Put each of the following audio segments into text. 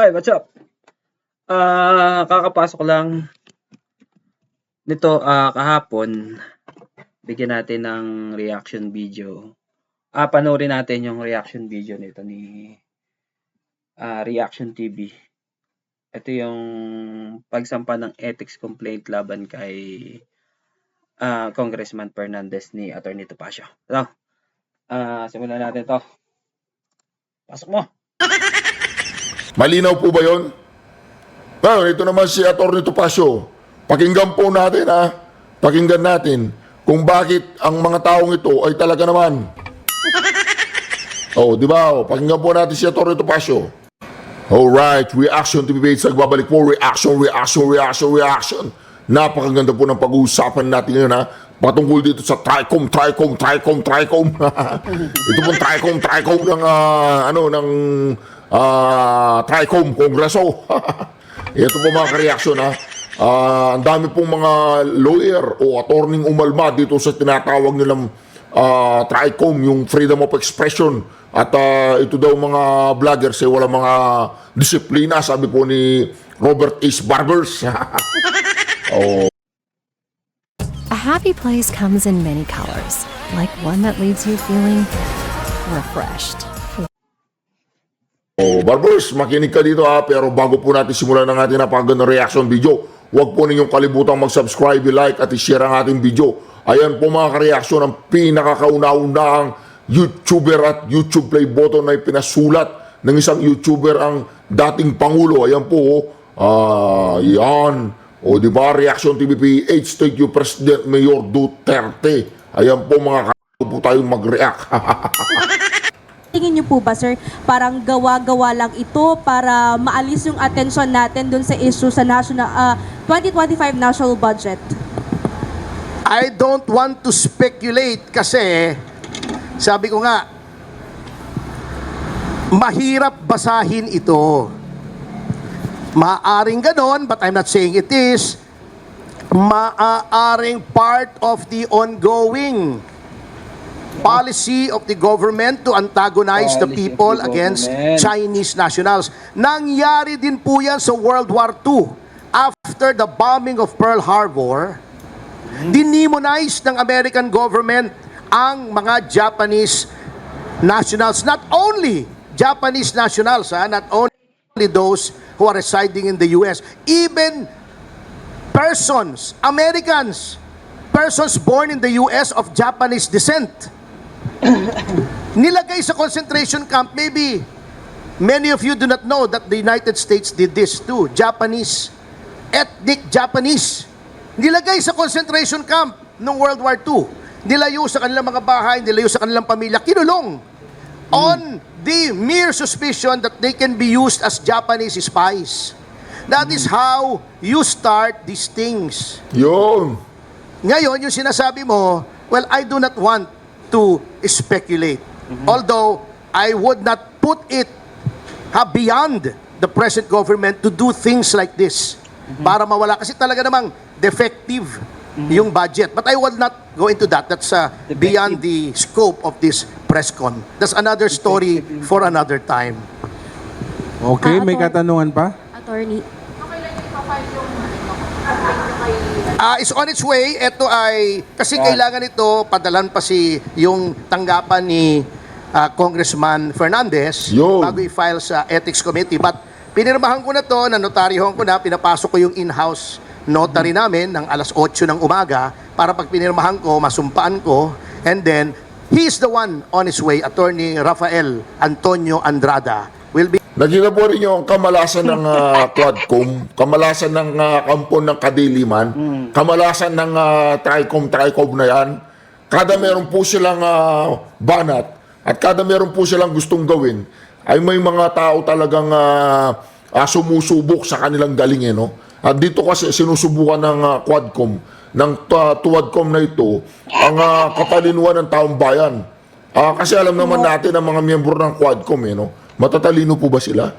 Hi, what's up? Ah, kakapasok lang nito ah, kahapon. Bigyan natin ng reaction video. Ah, panoorin natin yung reaction video nito ni ah, Reaction TV. Ito yung pagsampa ng ethics complaint laban kay ah, Congressman Fernandez ni Attorney Topacio. So, ah, simulan natin to. Pasok mo. Malinaw po ba yon? Well, ito naman si Atty. Topacio. Pakinggan po natin ha. Pakinggan natin kung bakit ang mga taong ito ay talaga naman. Oh, di ba? Oh, pakinggan po natin si Atty. Topacio. Alright, reaction to debate. Nagbabalik po, reaction, reaction, reaction, reaction. Napakaganda po ng pag-uusapan natin ngayon ha. Patungkol dito sa TRICOM, TRICOM, TRICOM, TRICOM. Ito pong TRICOM, TRICOM ng, ah, ano, ng ah, TRICOM, Kongreso. Ito po mga kareaksyon ha. Ah, ang dami pong mga lawyer o attorney umalma dito sa tinatawag nilang ah, TRICOM, yung freedom of expression. At ah, ito daw mga vloggers eh, wala mga disiplina, sabi po ni Robert H. Barbers. oh, A happy place comes in many colors, like one that leaves you feeling refreshed. Oh, Barbers, makinig ka dito ha. Pero bago po natin simulan ang ating napakagandang reaction video, huwag po ninyong kalibutang mag-subscribe, like at i-share ang ating video. Ayan po mga kareaksyon ang pinakakauna-unahang YouTuber at YouTube play button na pinasulat ng isang YouTuber ang dating Pangulo. Ayan po, oh. ah, yan. O di ba, Reaction TVPH, thank you President Mayor Duterte. Ayan po mga ka po tayong mag-react. Tingin niyo po ba, sir, parang gawa-gawa lang ito para maalis yung attention natin dun sa issue sa national ah, 2025 national budget? I don't want to speculate kasi sabi ko nga mahirap basahin ito. Maaring ganon, but I'm not saying it is. Maaaring part of the ongoing policy of the government to antagonize the Policy people the against government. Chinese nationals. Nangyari din po yan sa World War II. After the bombing of Pearl Harbor, dinimonize ng American government ang mga Japanese nationals. Not only Japanese nationals, ha? not only those who are residing in the U.S. Even persons, Americans, persons born in the U.S. of Japanese descent, nilagay sa concentration camp, maybe many of you do not know that the United States did this too. Japanese, ethnic Japanese, nilagay sa concentration camp noong World War II. Nilayo sa kanilang mga bahay, nilayo sa kanilang pamilya, kinulong on the mere suspicion that they can be used as Japanese spies. That is how you start these things. Yun. Ngayon, yung sinasabi mo, well, I do not want to speculate. Although, I would not put it ha, beyond the present government to do things like this para mawala. Kasi talaga namang defective yung budget. But I will not go into that. That's uh, beyond the scope of this press con. That's another story for another time. Okay, Ah, may katanungan pa? Attorney. Ah, is on its way. Ito ay kasi kailangan ito padalan pa si yung tanggapan ni ah, Congressman Fernandez Yun. bago i-file sa Ethics Committee. But pinirmahan ko na to, na notaryohan ko na, pinapasok ko yung in-house notary namin ng alas 8 ng umaga para pag pinirmahan ko, masumpaan ko, and then he is the one on his way, Attorney Rafael Antonio Andrada will be Nakita po rin yung kamalasan ng ah, Quadcom, kamalasan ng ah, kampon ng Kadiliman, kamalasan ng uh, Tricom, Tricom na yan. Kada meron po silang ah, banat at kada meron po silang gustong gawin, ay may mga tao talagang ah, ah, sumusubok sa kanilang galing. Eh, no? At dito kasi sinusubukan ng ah, Quadcom, ng uh, Tuwadcom na ito, ang ah, katalinuhan ng taong bayan. Ah, kasi alam naman natin ang mga miyembro ng Quadcom, eh, no? Matatalino po ba sila?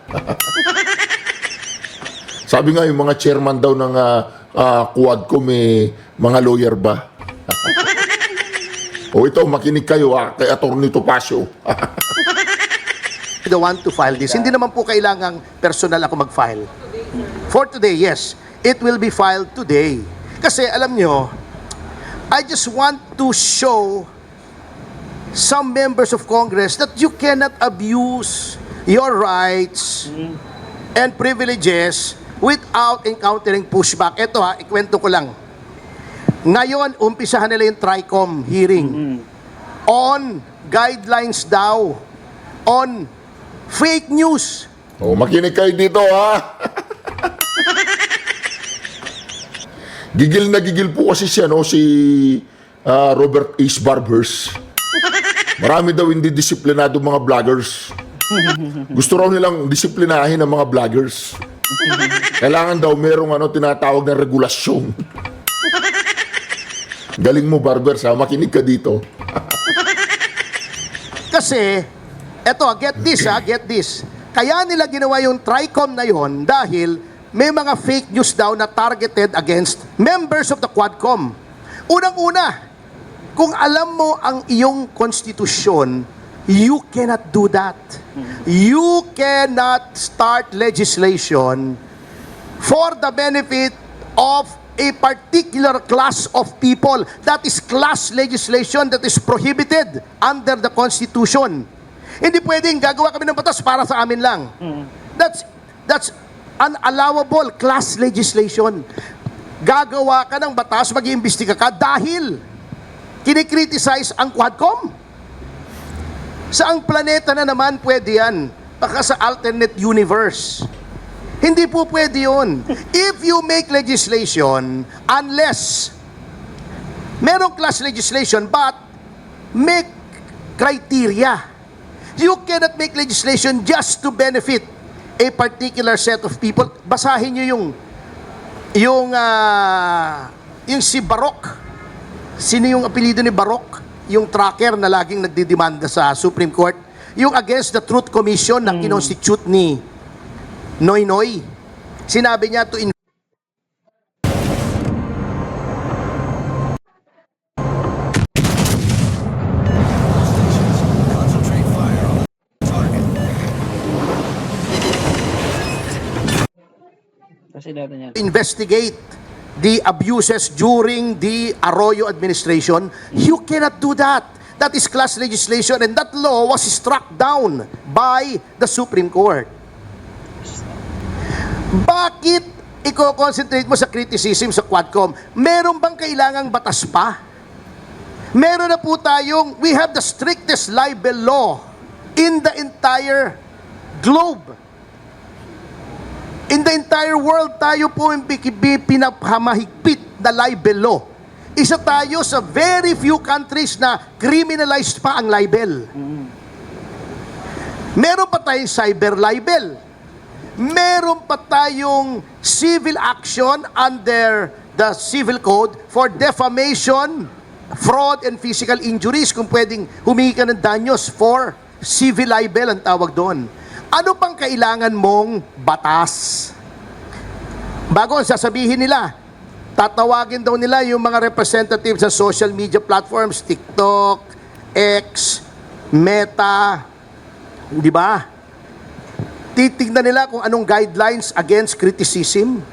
Sabi nga yung mga chairman daw ng ah, ah, Quadcom, eh, mga lawyer ba? o ito, makinig kayo ah, kay Atty. Topacio. the one to file this. Hindi naman po kailangang personal ako mag-file. For today, yes. It will be filed today. Kasi alam nyo, I just want to show some members of Congress that you cannot abuse your rights and privileges without encountering pushback. Ito ha, ikwento ko lang. Ngayon, umpisahan nila yung TRICOM hearing on guidelines daw on fake news. Oh, makinig kayo dito ha. gigil na gigil po kasi siya no si ah, Robert Ace Barbers. Marami daw hindi disiplinado mga vloggers. Gusto raw nilang disiplinahin ang mga vloggers. Kailangan daw merong ano tinatawag na regulasyon. Galing mo Barbers ha, makinig ka dito. Kasi, eto, get this ha, get this. Kaya nila ginawa yung TRICOM na yon dahil may mga fake news daw na targeted against members of the Quadcom. Unang-una, kung alam mo ang iyong konstitusyon, you cannot do that. You cannot start legislation for the benefit of a particular class of people. That is class legislation that is prohibited under the Constitution. Hindi pwedeng gagawa kami ng batas para sa amin lang. That's that's unallowable class legislation. Gagawa ka ng batas, mag-iimbestiga ka dahil kinikriticize ang Quadcom. Saang planeta na naman pwede yan? Baka sa alternate universe. Hindi po pwede yun. If you make legislation, unless merong class legislation, but make criteria. You cannot make legislation just to benefit a particular set of people. Basahin nyo yung yung ah, yung si Barok. Sino yung apelido ni Barok? Yung tracker na laging nagdidemanda sa Supreme Court. Yung against the Truth Commission na kinonstitute ni Noy Noy. Sinabi niya to investigate the abuses during the Arroyo administration, you cannot do that. That is class legislation and that law was struck down by the Supreme Court. Bakit i-concentrate mo sa criticism sa Quadcom? Meron bang kailangang batas pa? Meron na po tayong, we have the strictest libel law in the entire globe. In the entire world, tayo po pinahamahigpit na libel law. Isa tayo sa very few countries na criminalized pa ang libel. Meron pa tayong cyber libel. Meron pa tayong civil action under the civil code for defamation, fraud, and physical injuries kung pwedeng humingi ka ng danyos for civil libel ang tawag doon. Ano pang kailangan mong batas? Bago ang sasabihin nila, tatawagin daw nila yung mga representatives sa social media platforms, TikTok, X, Meta, di ba? Titignan nila kung anong guidelines against criticism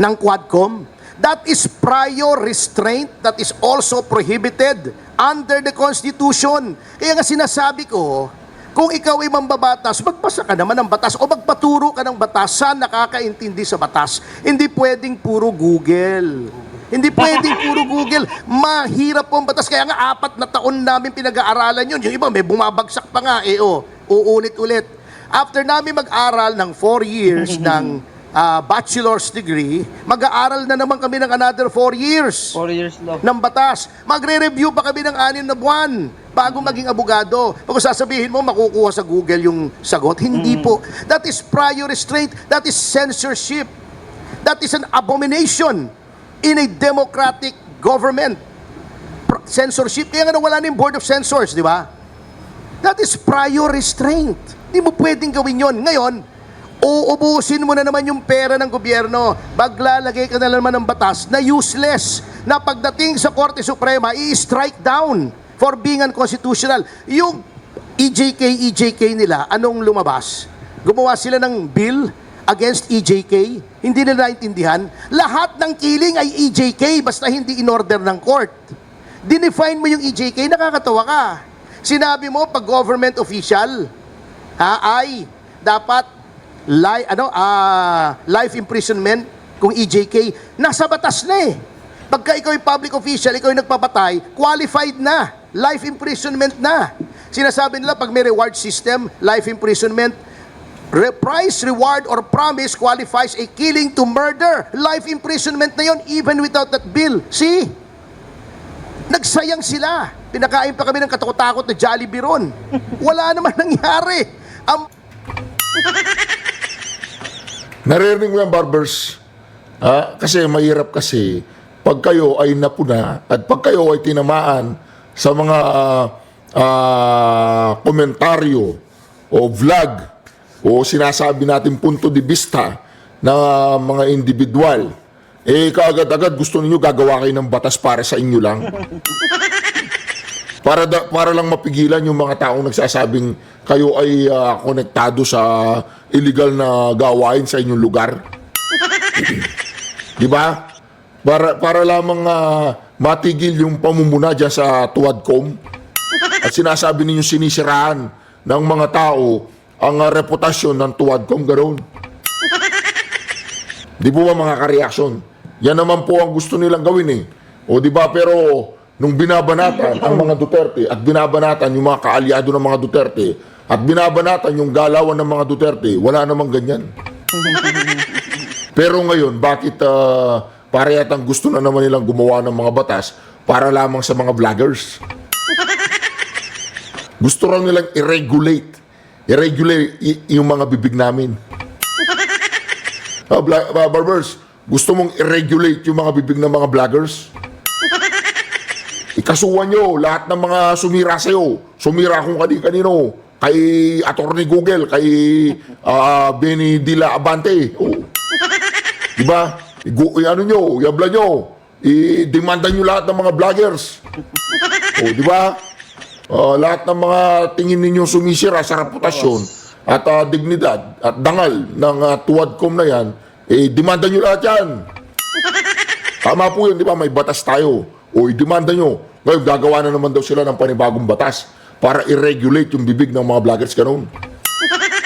ng Quadcom. That is prior restraint that is also prohibited under the Constitution. Kaya nga sinasabi ko, kung ikaw ay mambabatas, magbasa ka naman ng batas o magpaturo ka ng batas sa nakakaintindi sa batas. Hindi pwedeng puro Google. Hindi pwedeng puro Google. Mahirap po ang batas. Kaya nga apat na taon namin pinag-aaralan yun. Yung iba may bumabagsak pa nga. Eh oh, uulit-ulit. After namin mag-aral ng four years ng ah, bachelor's degree, mag-aaral na naman kami ng another four years 4 years law. ng batas. Magre-review pa kami ng anin na buwan bago maging abogado. Pag sasabihin mo, makukuha sa Google yung sagot. Hindi po. That is prior restraint. That is censorship. That is an abomination in a democratic government. Pr- Censorship. Kaya nga nawala na yung Board of Censors, di ba? That is prior restraint. Hindi mo pwedeng gawin yon. Ngayon, uubusin mo na naman yung pera ng gobyerno. Maglalagay ka na naman ng batas na useless. Na pagdating sa Korte Suprema, i-strike down for being unconstitutional. Yung EJK, EJK nila, anong lumabas? Gumawa sila ng bill against EJK? Hindi nila naintindihan. Lahat ng killing ay EJK basta hindi in order ng court. Dinefine mo yung EJK, nakakatawa ka. Sinabi mo pag government official, ha, ay dapat li, ano, ah, life imprisonment kung EJK, nasa batas na eh. Pagka ikaw yung public official, ikaw yung nagpapatay, qualified na. Life imprisonment na. Sinasabi nila pag may reward system, life imprisonment, re- price, reward, or promise qualifies a killing to murder. Life imprisonment na yon even without that bill. See? Nagsayang sila. Pinakain pa kami ng katakot-takot na Jollibee ron. Wala naman nangyari. Ang Naririnig mo yan, barbers? Ah, kasi mahirap kasi pag kayo ay napuna at pag kayo ay tinamaan sa mga ah, ah, komentaryo o vlog o sinasabi natin punto de vista ng ah, mga individual, eh kaagad-agad gusto ninyo gagawa kayo ng batas para sa inyo lang. para da, para lang mapigilan yung mga taong nagsasabing kayo ay ah, konektado sa illegal na gawain sa inyong lugar. 'Di ba? Para para lamang ah, matigil yung pamumuna diyan sa Tuwadcom. At sinasabi ninyo sinisiraan ng mga tao ang ah, reputasyon ng Tuwadcom ganoon. Di po ba mga ka-reaction? Yan naman po ang gusto nilang gawin eh. O di ba pero nung binabanatan ang mga Duterte at binabanatan yung mga kaalyado ng mga Duterte at binabanatan yung galawan ng mga Duterte, wala namang ganyan. Pero ngayon, bakit uh, para yatang gusto na naman nilang gumawa ng mga batas para lamang sa mga vloggers? Gusto raw nilang i-regulate. I-regulate yung mga bibig namin. Ah, ah, barbers, gusto mong i-regulate yung mga bibig ng mga vloggers? Ikasuhan nyo lahat ng mga sumira sa'yo. Sumira kung kanino. Kay Attorney Google, kay ah, Benny Dila Abante. Oh. Diba? I- ano nyo, yabla nyo. I-demanda nyo lahat ng mga vloggers. O, di ba? Ah, lahat ng mga tingin ninyong sumisira sa reputasyon at ah, dignidad at dangal ng uh, tuwadcom na yan, eh, demanda nyo lahat yan. Tama po yun, di ba? May batas tayo. O, i-demanda nyo. Ngayon, gagawa na naman daw sila ng panibagong batas para i-regulate yung bibig ng mga vloggers ganun.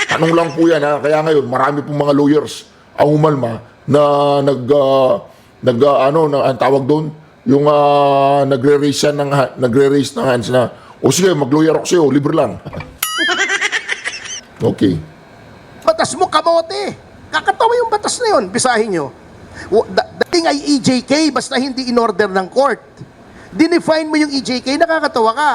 Tanong lang po yan ha. Kaya ngayon, marami pong mga lawyers ang umalma na nag, ah, nag ah, ano, na, ang tawag doon, yung ah, nagre-raise ng, nagre-raise ng hands na, o sige, mag-lawyer ako sa'yo, libre lang. okay. batas mo kamote. Kakatawa yung batas na yun. Bisahin nyo. Dating ay EJK basta hindi in order ng court. Dinefine mo yung EJK, nakakatawa ka.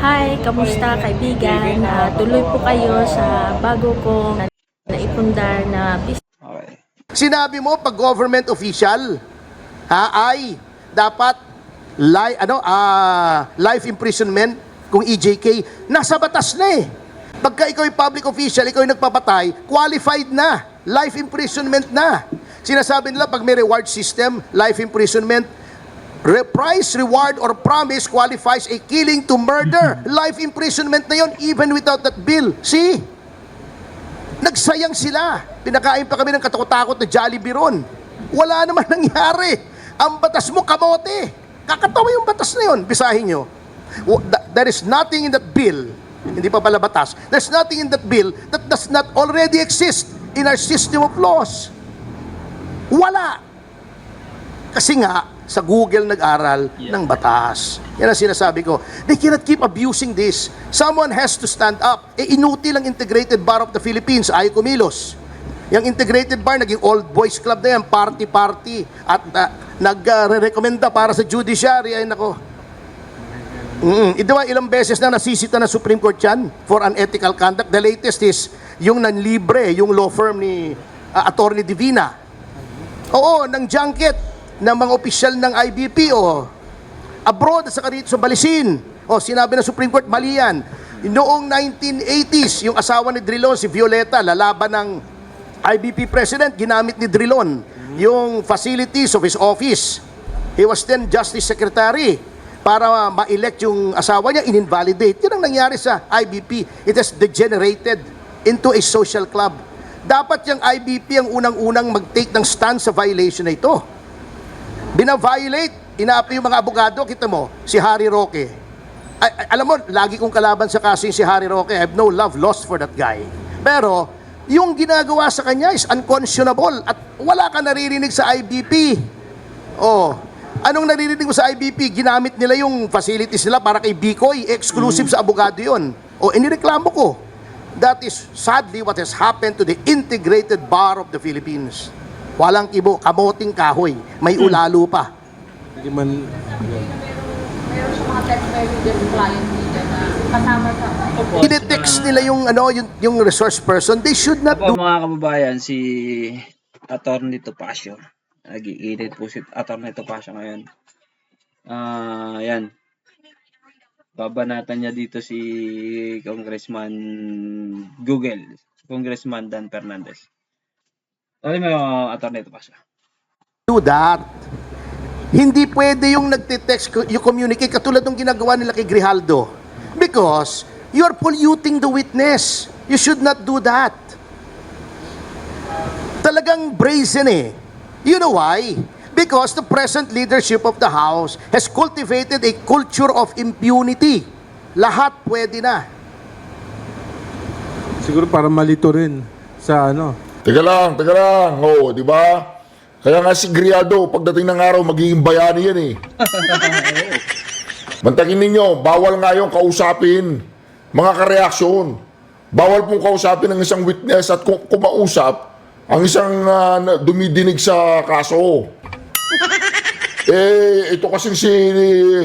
Hi, kamusta kaibigan? Ah, tuloy po kayo sa bago kong na- naipundar na business Okay. Sinabi mo pag government official, ha, ay dapat li, ano, ah, life imprisonment kung EJK, nasa batas na eh. Pagka ikaw yung public official, ikaw yung nagpapatay, qualified na. Life imprisonment na. Sinasabi nila pag may reward system, life imprisonment, re- price, reward, or promise qualifies a killing to murder. Life imprisonment na yon even without that bill. See? Nagsayang sila. Pinakain pa kami ng katakot-takot na Jollibee ron. Wala naman nangyari. Ang batas mo, kamote. Kakatawa yung batas na yun. Bisahin nyo. There is nothing in that bill, hindi pa pala batas, there's nothing in that bill that does not already exist in our system of laws. Wala. Kasi nga, sa Google nag-aral ng batas. Yan ang sinasabi ko. They cannot keep abusing this. Someone has to stand up. E inutil ang Integrated Bar of the Philippines, ay kumilos. Yung Integrated Bar, naging old boys club na yan, party-party. At uh, nag-recommenda para sa judiciary. Ay nako, Mm, ito ba, ilang beses na nasisita ng Supreme Court yan for unethical conduct. The latest is yung nanlibre, yung law firm ni uh, Attorney Divina. Oo, ng junket ng mga opisyal ng IBP o abroad saka dito sa Balisin. O sinabi ng Supreme Court, mali yan. Noong 1980s, yung asawa ni Drilon, si Violeta, lalaban ng IBP President, ginamit ni Drilon yung facilities of his office. He was then Justice Secretary. para ma-elect yung asawa niya, in-invalidate. Yun ang nangyari sa IBP. It has degenerated into a social club. Dapat yung IBP ang unang-unang mag-take ng stand sa violation na ito. Bina-violate, inaapi yung mga abogado, kita mo, si Harry Roque. Ay, ay, alam mo, lagi kong kalaban sa kaso si Harry Roque. I have no love lost for that guy. Pero, yung ginagawa sa kanya is unconscionable at wala ka naririnig sa IBP. Oh, anong naririnig mo sa IBP? Ginamit nila yung facilities nila para kay Bikoy, exclusive sa abogado yun. O, inireklamo ko. That is sadly what has happened to the integrated bar of the Philippines. Walang kibo, kamoting kahoy, may ulalo pa. Hindi man... Tinetext nila yung ano yung, yung resource person. They should not do mga kababayan, si Attorney Topacio. Nag-iinit po si Attorney Topacio ngayon. Ah, yan. Babanatan niya dito si Congressman Google, Congressman Dan Fernandez. Sabi mo, Attorney Topacio. do that. Hindi pwede yung nagte-text, you communicate katulad ng ginagawa nila kay Grijaldo. Because you are polluting the witness. You should not do that. Talagang brazen eh. You know why? Because the present leadership of the House has cultivated a culture of impunity. Lahat pwede na. Siguro para malito rin sa ano. Teka lang, teka lang. Oo, di ba? Kaya nga si Grialdo, pagdating ng araw, magiging bayani yan eh. Mantakin ninyo, bawal nga yung kausapin mga kareaksyon. Bawal pong kausapin ng isang witness at kumausap ang isang na- dumidinig sa kaso. Eh, ito kasing si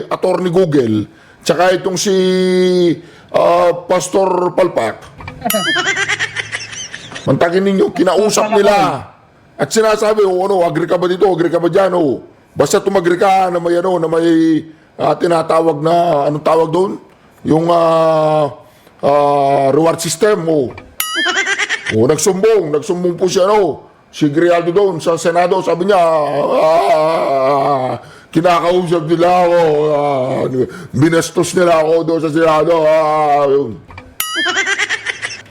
Attorney Google, tsaka itong si ah, Pastor Palpak. Mantakin ninyo, kinausap nila. At sinasabi, oh, ano, agree ka ba dito, agree ka ba dyan, oh. Basta tumagri ka na may, ano, na may ah, tinatawag na, anong tawag doon? Yung ah, ah, reward system, oh. Oh, nagsumbong, nagsumbong po siya, ano, si Grialdo doon sa Senado, sabi niya, ah, kinakausap nila ako, ah, binastos nila ako doon sa Senado, ah.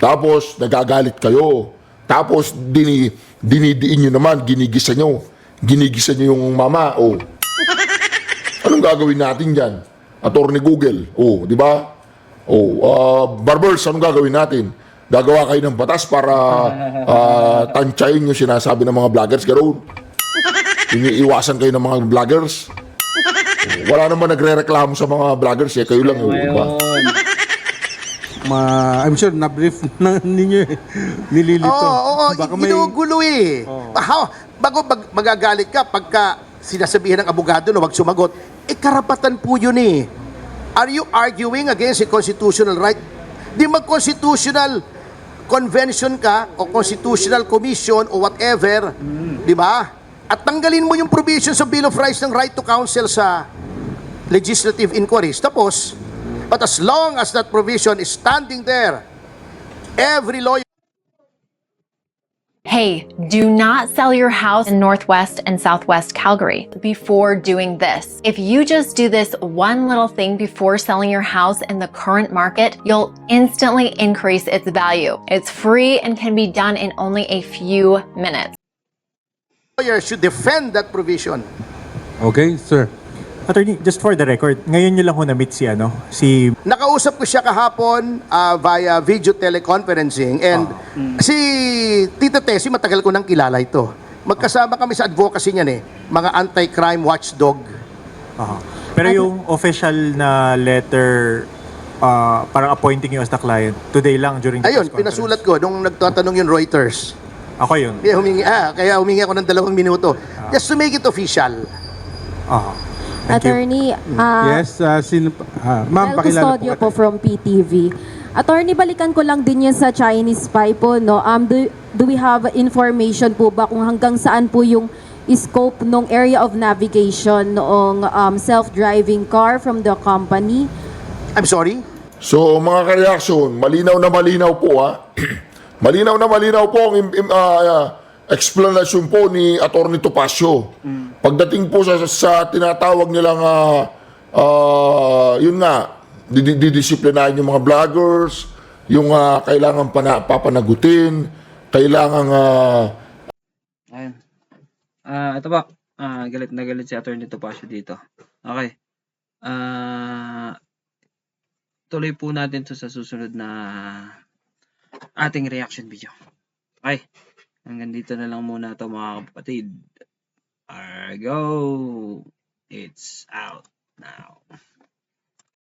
Tapos, nagagalit kayo. Tapos, dini, dinidiin nyo naman, ginigisa nyo. Ginigisa nyo yung mama, oh. Anong gagawin natin dyan? Attorney Google, oh, di ba? Oh, ah, barbers, anong gagawin natin? Gagawa kayo ng batas para ah, tansyahin yung sinasabi ng mga vloggers, ganoon. Iniiwasan kayo ng mga vloggers. Oh, Wala naman nagre-reklamo sa mga vloggers, eh, kayo lang, oh, di ba? Ngayon, Ma, I'm sure na-brief na ninyo eh. Nililito. Oo, oo, Baka may... ginugulo eh. How, bago mag, magagalit ka pagka sinasabihan ng abogado na wag sumagot, eh karapatan po yun eh. Are you arguing against a constitutional right? Di mag-constitutional convention ka o constitutional commission o whatever, di ba? At tanggalin mo yung provision sa Bill of Rights ng right to counsel sa legislative inquiries. Tapos, but as long as that provision is standing there, every lawyer Hey, do not sell your house in Northwest and Southwest Calgary before doing this. If you just do this one little thing before selling your house in the current market, you'll instantly increase its value. It's free and can be done in only a few minutes. lawyer should defend that provision. Okay, sir. Attorney, just for the record, ngayon nyo lang ho na-meet si, ano, si Nakausap ko siya kahapon ah, via video teleconferencing and si Tita Tessie matagal ko nang kilala ito. Magkasama kami sa advocacy niyan eh, mga anti-crime watchdog. Aha. Pero yung official na letter uh, parang appointing you as the client, today lang during the Ayun, press conference. pinasulat ko nung nagtatanong yung Reuters. Ako yun. Kaya humingi, ah, kaya humingi ako ng dalawang minuto. Just to make it official. Aha. Thank. Attorney, ah, yes, uh, sino pa? Ah, Mel ma'am, pakilala Custodio po po. from PTV. Attorney, balikan ko lang din yun sa Chinese spy po, no? Um, do, do we have information po ba kung hanggang saan po yung scope ng area of navigation noong um, self-driving car from the company? I'm sorry? So mga ka-reaction, malinaw na malinaw po ha. malinaw na malinaw po ang ah, explanation po ni Attorney Topacio. Pagdating po sa, sa tinatawag nilang ah, ah, yun nga, didi- didisiplinahin yung mga vloggers, yung ah, kailangan pana, papanagutin, kailangan ah, Ayun. Ah, ito ba? Ah, galit na galit si Attorney Topacio dito. Okay. Ah, tuloy po natin to sa susunod na ating reaction video. Okay. Hanggang dito na lang muna to mga kapatid. Argo. It's out now.